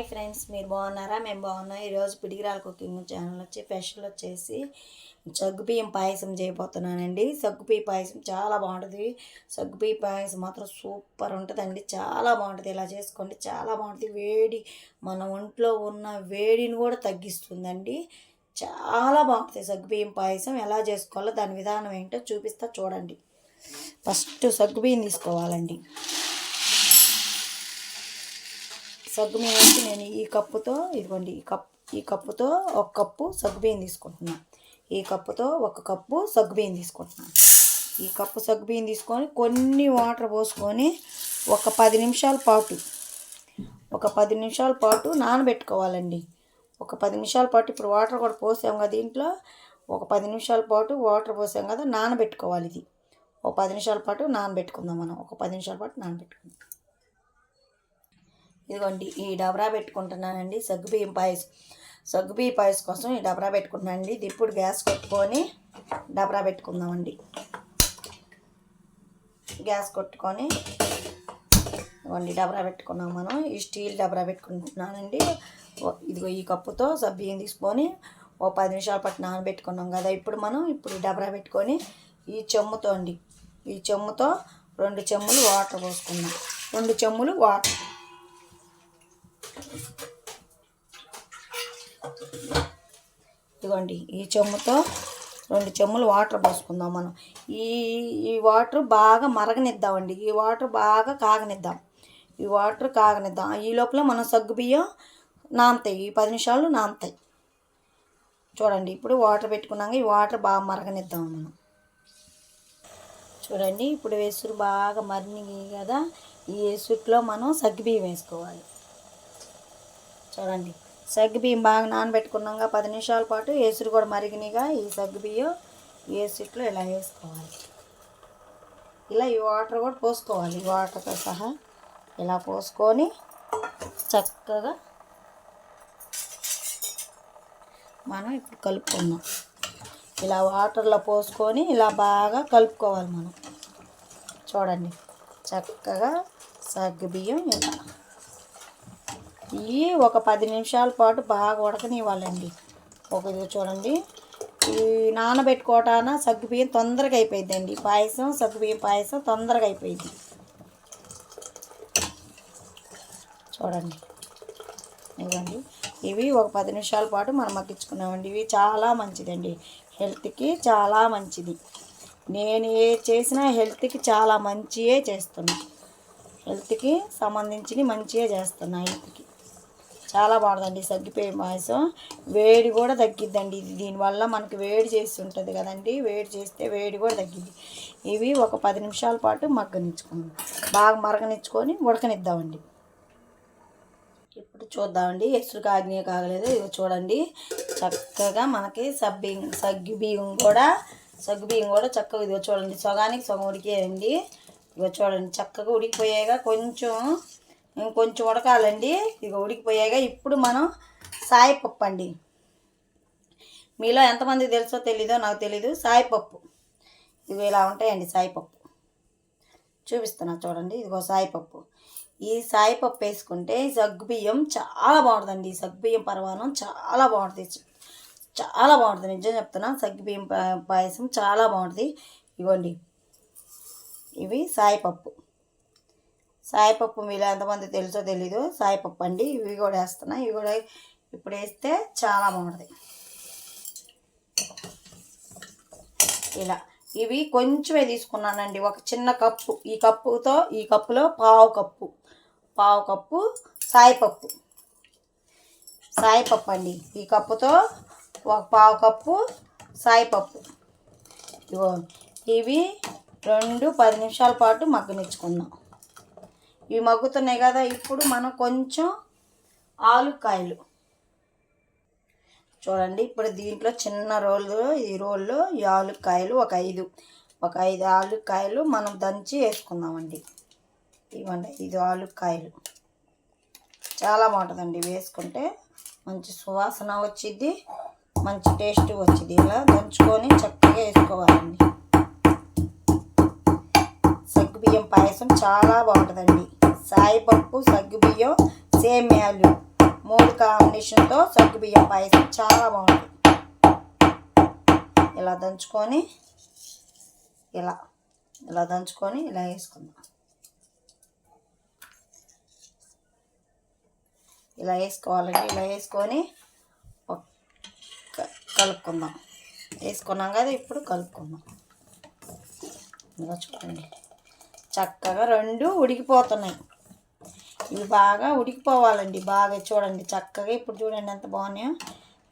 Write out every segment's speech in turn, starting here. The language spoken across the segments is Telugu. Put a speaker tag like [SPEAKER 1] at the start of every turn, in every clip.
[SPEAKER 1] హాయ్ ఫ్రెండ్స్ మీరు బాగున్నారా? మేము బాగున్నాం. ఈరోజు పిడిగిరాల కుకింగ్ ఛానల్ వచ్చి స్పెషల్ వచ్చేసి సగ్గుబియ్యం పాయసం చేయబోతున్నానండి. సగ్గుబియ్య పాయసం చాలా బాగుంటుంది. సగ్గుబియ్య పాయసం మాత్రం సూపర్ ఉంటుందండి. చాలా బాగుంటుంది. ఇలా చేసుకోండి చాలా బాగుంటుంది. వేడి మన ఒంట్లో ఉన్న వేడిని కూడా తగ్గిస్తుందండి. చాలా బాగుంటుంది సగ్గుబియ్యం పాయసం. ఎలా చేసుకోవాలో దాని విధానం ఏంటో చూపిస్తా చూడండి. ఫస్ట్ సగ్గుబియ్యం తీసుకోవాలండి. సగ్గుబియ్యం వచ్చి నేను ఈ కప్పుతో ఇదిగోండి ఈ కప్ ఈ కప్పుతో ఒక కప్పు సగ్గుబియ్యం తీసుకుంటున్నాను ఈ కప్పుతో ఒక కప్పు సగ్గుబియ్యం తీసుకుంటున్నాను ఈ కప్పు సగ్గుబియ్యం తీసుకొని కొన్ని వాటర్ పోసుకొని ఒక పది నిమిషాల పాటు ఒక పది నిమిషాల పాటు నానబెట్టుకోవాలండి. ఒక పది నిమిషాల పాటు ఇప్పుడు వాటర్ కూడా పోసాం కదా దీంట్లో ఒక పది నిమిషాల పాటు వాటర్ పోసాం కదా నానబెట్టుకోవాలి ఇది. ఒక పది నిమిషాల పాటు నానబెట్టుకుందాం మనం ఒక పది నిమిషాల పాటు నానబెట్టుకుందాం. ఇదిగోండి ఈ డబరా పెట్టుకుంటున్నానండి సగ్గుబియ్యం పాయసం. సగ్గుబియ్య పాయసం కోసం ఈ డబరా పెట్టుకుంటున్నానండి. ఇది ఇప్పుడు గ్యాస్ కొట్టుకొని డబరా పెట్టుకుందామండి. గ్యాస్ కొట్టుకొని ఇదిగోండి డబరా పెట్టుకున్నాం మనం. ఈ స్టీల్ డబరా పెట్టుకుంటున్నానండి. ఇదిగో ఈ కప్పుతో సబ్బియ్యం తీసుకొని ఓ పది నిమిషాల పాటు నానబెట్టుకున్నాం కదా. ఇప్పుడు మనం ఇప్పుడు డబరా పెట్టుకొని ఈ చెమ్ముతో అండి. ఈ చెమ్ముతో రెండు చెమ్ములు వాటర్ పోసుకుందాం. రెండు చెమ్ములు వాటర్. ఇదిగోండి ఈ చెమ్ముతో రెండు చెమ్ములు వాటర్ పోసుకుందాం మనం. ఈ ఈ వాటర్ బాగా మరగనిద్దామండి. ఈ వాటర్ బాగా కాగనిద్దాం. ఈ వాటర్ కాగనిద్దాం. ఈ లోపల మనం సగ్గు బియ్యం నానతాయి. ఈ పది నిమిషాలు నానతాయి. చూడండి ఇప్పుడు వాటర్ పెట్టుకున్నాక ఈ వాటర్ బాగా మరగనిద్దాం మనం. చూడండి ఇప్పుడు వేసురు బాగా మరిగి కదా. ఈ వేసుట్లో మనం సగ్గుబియ్యం వేసుకోవాలి. చూడండి. సగ్గుబియ్యం బాగా నానబెట్టుకున్నాక పది నిమిషాల పాటు ఏసురు కూడా మరిగినగా ఈ సగ్గుబియ్యం ఏసుట్లో ఇలా వేసుకోవాలి. ఇలా ఈ వాటర్ కూడా పోసుకోవాలి. ఈ వాటర్తో సహా ఇలా పోసుకొని చక్కగా మనం ఇప్పుడు కలుపుకుందాం. ఇలా వాటర్లో పోసుకొని ఇలా బాగా కలుపుకోవాలి మనం. చూడండి. చక్కగా సగ్గుబియ్యం ఇలా ఇవి ఒక పది నిమిషాల పాటు బాగా ఉడకనివ్వాలండి. ఒక ఇది చూడండి. ఈ నానబెట్టుకోవటాన సగ్గుబియ్యం తొందరగా అయిపోయిందండి పాయసం సగ్గుబియ్యం పాయసం తొందరగా అయిపోయింది చూడండి. ఇవ్వండి ఇవి ఒక పది నిమిషాల పాటు మనం మగ్గించుకున్నామండి. ఇవి చాలా మంచిదండి. హెల్త్కి చాలా మంచిది. నేను ఏ చేసినా హెల్త్కి చాలా మంచియే చేస్తున్నా. హెల్త్కి సంబంధించి మంచిగా చేస్తున్నా. హెల్త్కి చాలా బాగుందండి. తగ్గిపోయే పాయసం వేడి కూడా తగ్గిద్దండి ఇది. దీనివల్ల మనకి వేడి చేసి ఉంటుంది కదండి. వేడి చేస్తే వేడి కూడా తగ్గిద్ది. ఇవి ఒక పది నిమిషాల పాటు మగ్గనిచ్చుకుందాం. బాగా మరగనిచ్చుకొని ఉడకనిద్దామండి. ఇప్పుడు చూద్దామండి. ఎసురు కాగినాయి కాగలేదు ఇవి చూడండి. చక్కగా మనకి సబ్బి సగ్గు బియ్యం కూడా సగ్గు బియ్యం కూడా చక్కగా ఇదిగో చూడండి. సగానికి సగం ఉడికేయండి. ఇదిగో చూడండి. చక్కగా ఉడికిపోయాక కొంచెం ఇంకొంచెం ఉడకాలండి. ఇక ఉడికిపోయాక ఇప్పుడు మనం సాయిపప్పు అండి. మీలో ఎంతమంది తెలుసో తెలీదో నాకు తెలీదు. సాయిపప్పు. ఇవి ఇలా ఉంటాయండి సాయిపప్పు. చూపిస్తున్నా చూడండి. ఇదిగో సాయిపప్పు. ఈ సాయిపప్పు వేసుకుంటే సగ్గుబియ్యం చాలా బాగుంటుందండి. ఈ సగ్గుబియ్యం పరమాణం చాలా బాగుంటుంది. చాలా బాగుంటుంది. నిజం చెప్తున్నా సగ్గుబియ్యం పాయసం చాలా బాగుంటుంది. ఇవ్వండి ఇవి సాయిపప్పు. సాయిపప్పు మీలో ఎంతమంది తెలుసో తెలీదు. సాయిపప్పు అండి. ఇవి కూడా వేస్తున్నా. ఇవి కూడా ఇప్పుడు వేస్తే చాలా బాగుంటుంది. ఇలా. ఇవి కొంచెమే తీసుకున్నానండి. ఒక చిన్న కప్పు. ఈ కప్పుతో ఈ కప్పులో పావు కప్పు. పావు కప్పు సాయిపప్పు. సాయిపప్పు అండి. ఈ కప్పుతో ఒక పావు కప్పు సాయిపప్పు. ఇగో ఇవి రెండు పది నిమిషాల పాటు మగ్గనిచ్చుకుందాం ఇవి మగ్గుతున్నాయి కదా ఇప్పుడు మనం కొంచెం ఆలుకాయలు. చూడండి ఇప్పుడు దీంట్లో చిన్న రోలు ఈ రోల్లో ఈ ఆలుకాయలు ఒక ఐదు. ఒక ఐదు ఆలుకాయలు మనం దంచి వేసుకుందామండి. ఇవ్వండి ఐదు ఆలుకాయలు. చాలా బాగుంటుందండి వేసుకుంటే మంచి సువాసన వచ్చిద్ది మంచి టేస్ట్ వచ్చింది ఇలా దంచుకొని చక్కగా వేసుకోవాలండి. సగ్గుబియ్యం పాయసం చాలా బాగుంటుందండి. సాయిపప్పు సగ్గుబియ్యం సేమ్యాలు. మూడు కాంబినేషన్తో సగ్గుబియ్యం పాయసం. చాలా బాగుంటుంది ఇలా దంచుకొని ఇలా ఇలా దంచుకొని ఇలా వేసుకుందాం. ఇలా వేసుకోవాలండి. ఇలా వేసుకొని కలుపుకుందాం. వేసుకున్నాం కదా ఇప్పుడు కలుపుకుందాం. ఇలా చూడండి. చక్కగా రెండు ఉడికిపోతున్నాయి. ఇవి బాగా ఉడికిపోవాలండి. బాగా చూడండి చక్కగా ఇప్పుడు చూడండి ఎంత బాగున్నాయో.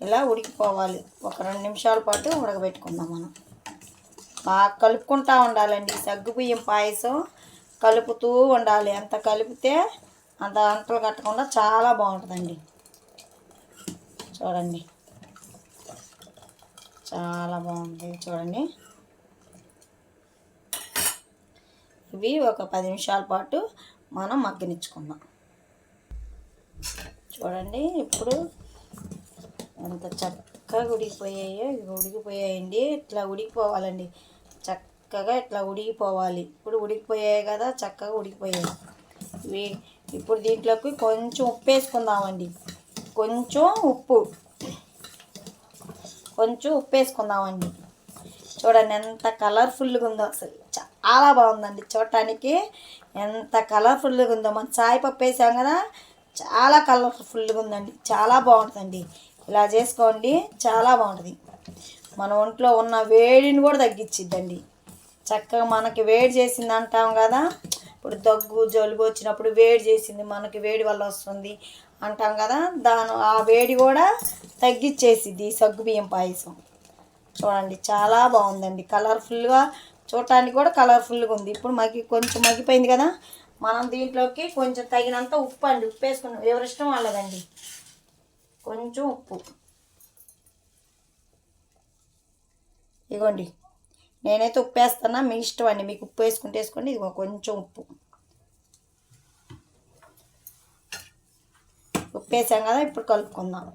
[SPEAKER 1] ఇలా ఉడికిపోవాలి. ఒక రెండు నిమిషాల పాటు ఉడకబెట్టుకుందాం మనం. బాగా కలుపుకుంటూ ఉండాలండి. సగ్గుబియ్యం పాయసం కలుపుతూ ఉండాలి. ఎంత కలిపితే అంత అంటలు కట్టకుండా చాలా బాగుంటుందండి. చూడండి. చాలా బాగుంది. చూడండి. ఇవి ఒక పది నిమిషాల పాటు మనం మగ్గనిచ్చుకుందాం. చూడండి ఇప్పుడు ఎంత చక్కగా ఉడికిపోయాయో ఇవి ఉడికిపోయాయండి. ఇట్లా ఉడికిపోవాలండి? చక్కగా ఇట్లా ఉడికిపోవాలి? ఇప్పుడు ఉడికిపోయాయి కదా చక్కగా ఉడికిపోయాయి. ఇవి ఇప్పుడు దీంట్లోకి కొంచెం ఉప్పు వేసుకుందామండి. కొంచెం ఉప్పు. కొంచెం ఉప్పు వేసుకుందామండి. చూడండి ఎంత కలర్ఫుల్గా ఉందో అసలు. చాలా బాగుందండి చూడటానికి. ఎంత కలర్ఫుల్గా ఉందో. మనం చాయ్ పప్పు వేసాం కదా చాలా కలర్ఫుల్గా ఉందండి. చాలా బాగుంటుందండి. ఇలా చేసుకోండి చాలా బాగుంటుంది. మన ఒంట్లో ఉన్న వేడిని కూడా తగ్గించిద్దండి. చక్కగా మనకి వేడి చేసింది అంటాం కదా ఇప్పుడు దగ్గు జలుబు వచ్చినప్పుడు వేడి చేసింది మనకి వేడి వల్ల వస్తుంది అంటాం కదా దాని ఆ వేడి కూడా తగ్గించేసిద్ది సగ్గు బియ్యం పాయసం. చూడండి చాలా బాగుందండి. కలర్ఫుల్గా చూడటానికి కూడా కలర్ఫుల్గా ఉంది. ఇప్పుడు మగ్గి కొంచెం మగ్గిపోయింది కదా మనం దీంట్లోకి కొంచెం తగినంత ఉప్పు అండి. ఉప్పు వేసుకున్నాం ఎవరి ఇష్టం వాళ్ళదండి. కొంచెం ఉప్పు. ఇగోండి. నేనైతే ఉప్పు వేస్తున్నా మీ ఇష్టం అండి. మీకు ఉప్పు వేసుకుంటే వేసుకోండి. ఇదిగో కొంచెం ఉప్పు. ఉప్పు వేసాం కదా ఇప్పుడు కలుపుకుందాం.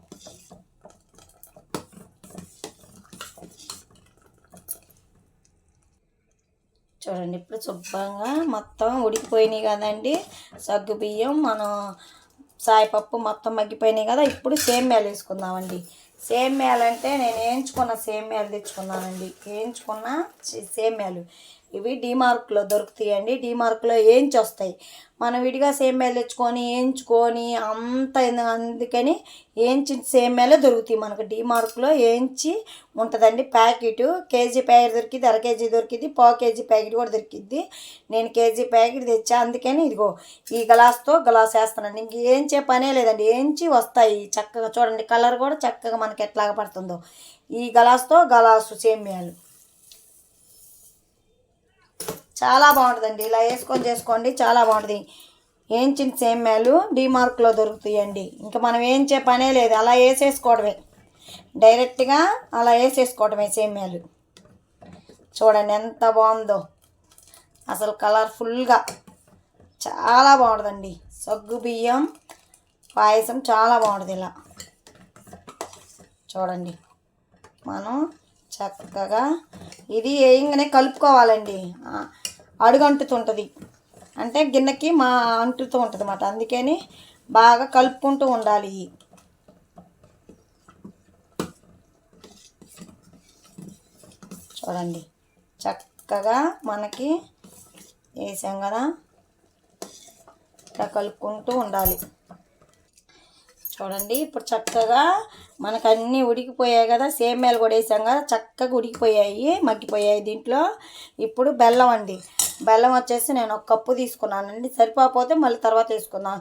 [SPEAKER 1] చూడండి ఇప్పుడు శుభ్రంగా మొత్తం ఉడికిపోయినాయి కదండి. సగ్గు బియ్యం మనం సాయిపప్పు మొత్తం మగ్గిపోయినాయి కదా ఇప్పుడు సేమ్యాలు వేసుకుందామండి. సేమ్యాలు అంటే నేను వేయించుకున్న సేమ్యాలు తెచ్చుకున్నానండి. వేయించుకున్న సేమ్యాలు. ఇవి డీమార్క్లో దొరుకుతాయండి. డీమార్క్లో వేయించి వస్తాయి మనం విడిగా సేమ్యాలు తెచ్చుకొని వేయించుకొని అంత ఎందు- అందుకని వేయించిన సేమ్యాలే దొరుకుతాయి మనకు. డీమార్క్లో ఏంచి ఉంటుందండి ప్యాకెట్. కేజీ ప్యాకెట్ దొరికింది అర కేజీ దొరికింది పావు కేజీ ప్యాకెట్ కూడా దొరికిద్ది. నేను కేజీ ప్యాకెట్ తెచ్చా అందుకని ఇదిగో ఈ గ్లాస్తో గ్లాస్ వేస్తానండి ఇంక ఏంచే పనే లేదండి. ఏంచి వస్తాయి చక్కగా చూడండి. కలర్ కూడా చక్కగా మనకి ఎట్లాగా పడుతుందో. ఈ గ్లాస్తో గ్లాసు సేమ్యాలు. చాలా బాగుంటుందండి. ఇలా వేసుకొని చేసుకోండి చాలా బాగుంటుంది. వేయించిన సేమ్యాలు డీమార్క్లో దొరుకుతాయండి. ఇంకా మనం ఏం చే పనే లేదు అలా వేసేసుకోవడమే. డైరెక్ట్గా అలా వేసేసుకోవడమే సేమ్యాలు. చూడండి ఎంత బాగుందో. అసలు కలర్ఫుల్గా. చాలా బాగుంటుందండి. సగ్గు బియ్యం పాయసం చాలా బాగుంటుంది ఇలా. చూడండి. మనం చక్కగా ఇది వేయంగానే కలుపుకోవాలండి. అడుగు అంటుతుంటుంది అంటే గిన్నెకి మా అంటుతూ ఉంటుంది అన్నమాట అందుకని బాగా కలుపుకుంటూ ఉండాలి చూడండి. చక్కగా మనకి వేసాం కదా. ఇట్లా కలుపుకుంటూ ఉండాలి. చూడండి. ఇప్పుడు చక్కగా మనకు అన్నీ ఉడికిపోయాయి కదా. సేమ్యాలు కూడా వేసాం కదా. చక్కగా ఉడికిపోయాయి మగ్గిపోయాయి దీంట్లో. ఇప్పుడు బెల్లం అండి. బెల్లం వచ్చేసి నేను ఒక కప్పు తీసుకున్నానండి. సరిపోతే మళ్ళీ తర్వాత వేసుకుందాం.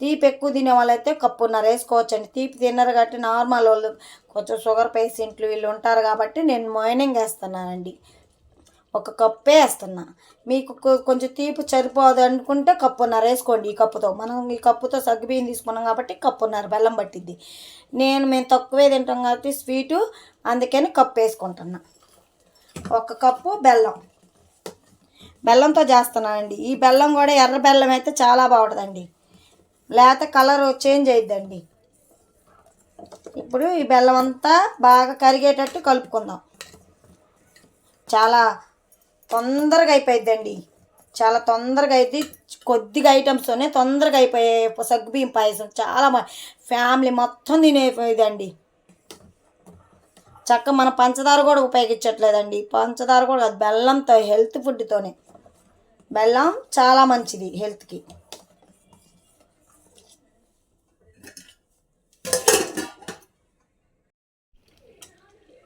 [SPEAKER 1] తీపి ఎక్కువ తినే వాళ్ళైతే కప్పున్నర వేసుకోవచ్చండి. తీపి తిన్నారు కాబట్టి నార్మల్ వాళ్ళు కొంచెం షుగర్ పేషెంట్లు వీళ్ళు ఉంటారు కాబట్టి నేను మార్నింగ్ వేస్తున్నానండి. ఒక కప్పే వేస్తున్నా. మీకు కొంచెం తీపి సరిపోదు అనుకుంటే కప్పున్నర వేసుకోండి ఈ కప్పుతో. మనం ఈ కప్పుతో సగ్గుబియ్యం తీసుకున్నాం కాబట్టి కప్పున్నర బెల్లం పట్టిద్ది. నేను మేము తక్కువే తింటాం కాబట్టి స్వీటు అందుకని కప్పు వేసుకుంటున్నా. ఒక కప్పు బెల్లం. బెల్లంతో చేస్తున్నానండి. ఈ బెల్లం కూడా ఎర్ర బెల్లం అయితే చాలా బాగుంటుందండి. లేకపోతే కలర్ చేంజ్ అయిద్దండి. ఇప్పుడు ఈ బెల్లం అంతా బాగా కరిగేటట్టు కలుపుకుందాం. చాలా తొందరగా అయిపోయిద్దండి. చాలా తొందరగా అయితే కొద్దిగా ఐటమ్స్తోనే తొందరగా అయిపోయే సగ్గుబియ్యం పాయసం చాలా ఫ్యామిలీ మొత్తం తినేదండి చక్క మన పంచదార కూడా ఉపయోగించట్లేదండి. పంచదార కూడా బెల్లంతో హెల్త్ ఫుడ్తోనే బెల్లం చాలా మంచిది హెల్త్కి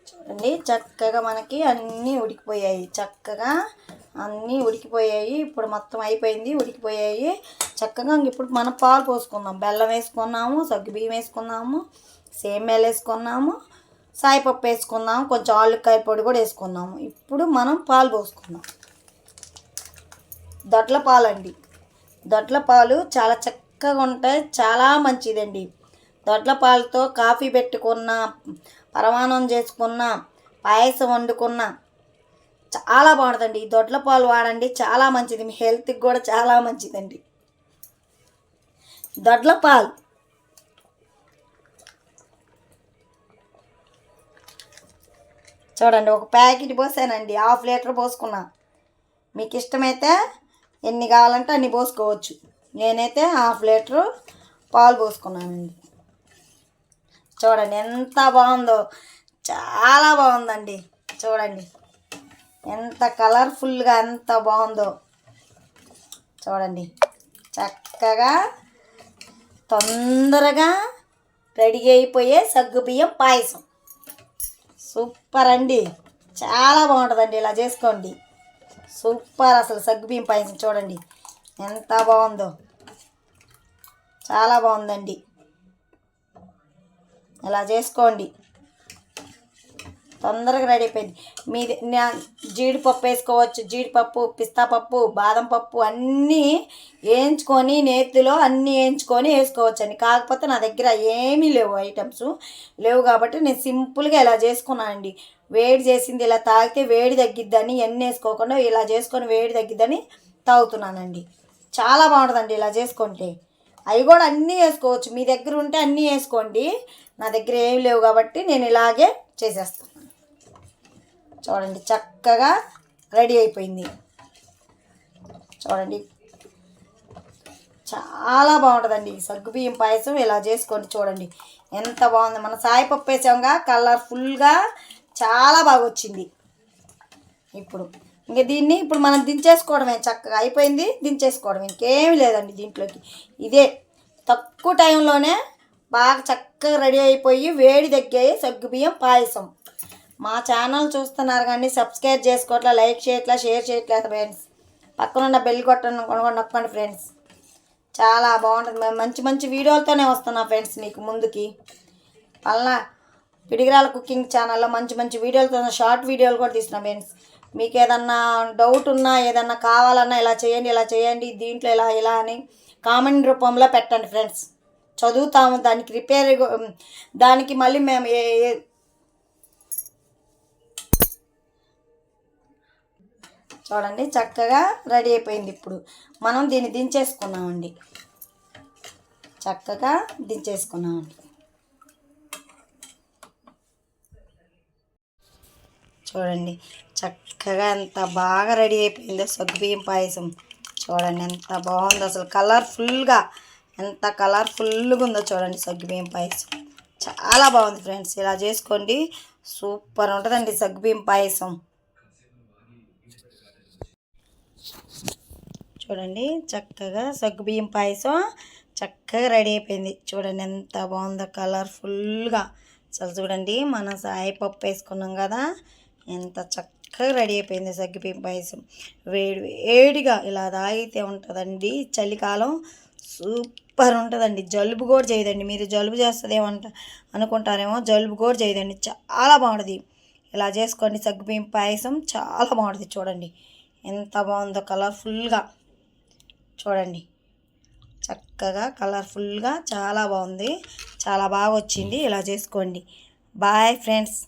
[SPEAKER 1] చూడండి చక్కగా మనకి అన్నీ ఉడికిపోయాయి. చక్కగా అన్నీ ఉడికిపోయాయి. ఇప్పుడు మొత్తం అయిపోయింది ఉడికిపోయాయి. చక్కగా ఇప్పుడు మనం పాలు పోసుకుందాం. బెల్లం వేసుకున్నాము సగ్గు బియ్యం వేసుకున్నాము సేమ్యాలు వేసుకున్నాము సాయిపప్పు వేసుకున్నాము కొంచెం ఆలుకాయ పొడి కూడా వేసుకున్నాము ఇప్పుడు మనం పాలు పోసుకుందాం. దొడ్ల పాలండి. దొడ్ల పాలు చాలా చక్కగా ఉంటాయి చాలా మంచిదండి. దొడ్ల పాలతో కాఫీ పెట్టుకున్న పరమాణం చేసుకున్న పాయసం వండుకున్న చాలా బాగుంటుందండి. ఈ దొడ్ల పాలు వాడండి చాలా మంచిది. మీ హెల్త్కి కూడా చాలా మంచిదండి. దొడ్ల పాలు. చూడండి ఒక ప్యాకెట్ పోసానండి. హాఫ్ లీటర్ పోసుకున్నా. మీకు ఇష్టమైతే ఎన్ని కావాలంటే అన్ని పోసుకోవచ్చు. నేనైతే హాఫ్ లీటరు పాలు పోసుకున్నానండి. చూడండి ఎంత బాగుందో చాలా బాగుందండి. చూడండి ఎంత కలర్ఫుల్గా ఎంత బాగుందో. చూడండి చక్కగా తొందరగా రెడీ అయిపోయే సగ్గుబియ్యం పాయసం. సూపర్ అండి చాలా బాగుంటుందండి ఇలా చేసుకోండి. సూపర్ అసలు సగ్గుబియ్యం పాయసం చూడండి. ఎంత బాగుందో. చాలా బాగుందండి. ఇలా చేసుకోండి. తొందరగా రెడీ అయిపోయింది. మీది జీడిపప్పు వేసుకోవచ్చు. జీడిపప్పు పిస్తాపప్పు బాదం పప్పు అన్నీ వేయించుకొని నేతిలో అన్నీ వేయించుకొని వేసుకోవచ్చు అండి కాకపోతే నా దగ్గర ఏమీ లేవు ఐటమ్స్. లేవు కాబట్టి నేను సింపుల్గా ఇలా చేసుకున్నానండి. వేడి చేసింది ఇలా తాగితే వేడి తగ్గిద్దని ఎన్ని వేసుకోకుండా ఇలా చేసుకొని వేడి తగ్గిద్దని తాగుతున్నానండి. చాలా బాగుంటుందండి ఇలా చేసుకుంటే. అవి కూడా అన్నీ వేసుకోవచ్చు. మీ దగ్గర ఉంటే అన్నీ వేసుకోండి. నా దగ్గర ఏమి లేవు కాబట్టి నేను ఇలాగే చేసేస్తాను. చూడండి చక్కగా రెడీ అయిపోయింది. చూడండి. చాలా బాగుంటుందండి. సగ్గుబియ్యం పాయసం ఇలా చేసుకోండి చూడండి. ఎంత బాగుంది. మన సాయిపప్పు వేసాంగా కలర్ఫుల్గా చాలా బాగా వచ్చింది ఇప్పుడు ఇంక దీన్ని ఇప్పుడు మనం దించేసుకోవడమే చక్కగా అయిపోయింది. దించేసుకోవడం ఇంకేమి లేదండి దీంట్లోకి. ఇదే తక్కువ టైంలోనే బాగా చక్కగా రెడీ అయిపోయి వేడి తగ్గాయి సగ్గుబియ్యం పాయసం. మా ఛానల్ చూస్తున్నారు కానీ సబ్స్క్రైబ్ చేసుకోవట్లా లైక్ చేయట్లా షేర్ చేయట్లేదు ఫ్రెండ్స్. పక్కనున్న బెల్ కొట్టను కొనుక్కొని నొక్కండి ఫ్రెండ్స్. చాలా బాగుంటుంది. మేము మంచి మంచి వీడియోలతోనే వస్తున్నా ఫ్రెండ్స్ మీకు ముందుకి. అలా పిడిగిరాల కుకింగ్ ఛానల్లో మంచి మంచి వీడియోలతో షార్ట్ వీడియోలు కూడా తీస్తున్నాం ఫ్రెండ్స్. మీకు ఏదన్నా డౌట్ ఉన్నా ఏదన్నా కావాలన్నా ఇలా చేయండి ఇలా చేయండి దీంట్లో ఇలా ఇలా అని కామెంట్ రూపంలో పెట్టండి ఫ్రెండ్స్. చదువుతాము దానికి రిపేర్ దానికి మళ్ళీ మేము ఏ ఏ- చూడండి చక్కగా రెడీ అయిపోయింది ఇప్పుడు. మనం దీన్ని దించేసుకున్నామండి. చక్కగా దించేసుకున్నామండి. చూడండి. చక్కగా ఎంత బాగా రెడీ అయిపోయిందో సగ్గుబియ్యం పాయసం. చూడండి ఎంత బాగుందో అసలు కలర్ఫుల్గా ఎంత కలర్ఫుల్గా ఉందో చూడండి సగ్గుబియ్యం పాయసం. చాలా బాగుంది ఫ్రెండ్స్. ఇలా చేసుకోండి. సూపర్ ఉంటుందండి సగ్గుబియ్యం పాయసం. చూడండి చక్కగా సగ్గుబియ్యం పాయసం చక్కగా రెడీ అయిపోయింది. చూడండి ఎంత బాగుందో కలర్ఫుల్గా. అసలు చూడండి మనం సాయి పప్పు వేసుకున్నాం కదా. ఎంత చక్కగా రెడీ అయిపోయింది సగ్గుబియ్యం పాయసం వేడి వేడిగా ఇలా తాగితే ఉంటుందండి. చలికాలం సూపర్ ఉంటుందండి. జలుబు కూడా చేయదండి. మీరు జలుబు చేస్తుందేమంట అనుకుంటారేమో జలుబు కూడా చేయదండి. చాలా బాగుంటుంది. ఇలా చేసుకోండి సగ్గుబియ్యం పాయసం. చాలా బాగుంటుంది చూడండి. ఎంత బాగుందో కలర్ఫుల్గా. చూడండి. చక్కగా కలర్ఫుల్గా చాలా బాగుంది. చాలా బాగా వచ్చింది. ఇలా చేసుకోండి. Bye friends.